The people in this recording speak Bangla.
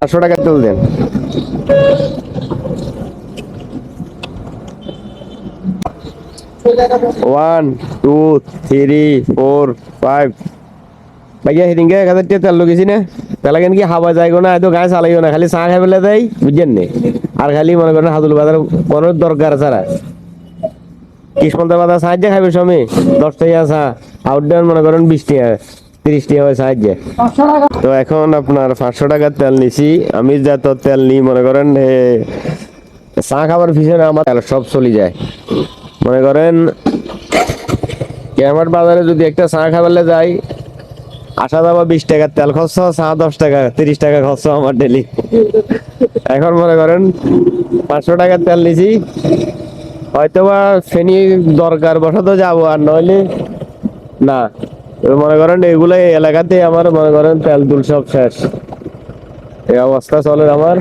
পাঁচশো টাকা তেল দেন। One two three four five ভাইয়া সেদিনকে এক হাজার তেল লগেছি না। তেলা কেন কি হাওয়া যাইগো না এত গায়ে চালাইও না, খালি চা খাই পেলে দেয় বুঝছেন নি? আর খালি মনে করেন হাতুল বাজার কোনো দরকার ছাড়া কিসমন্ত বাজার সাহায্যে খাবে সময় দশ টাকা চা আউটডোর মনে করেন বিশ টাকা তিরিশ টাকা হয় সাহায্যে। তো এখন আপনার পাঁচশো টাকার তেল নিছি। আমি যত তেল নিই, মনে করেন চা খাবার পিছনে আমার সব চলে যায়। মনে করেন ক্যামার বাজারে যদি একটা চা খাবারলে যাই আসা যাওয়া বিশ টাকার তেল খরচ, চা দশ টাকা, তিরিশ টাকা খরচ আমার ডেলি এখন মনে করেন, পাঁচশো টাকার তেল নিছি। হয়তো বা ফেনি দরকার, বসাতে যাব আর নইলে না। মনে করেন এগুলো এই এলাকাতে আমার মনে করেন তেল দুল সব শেষ। এই অবস্থা চলে আমার।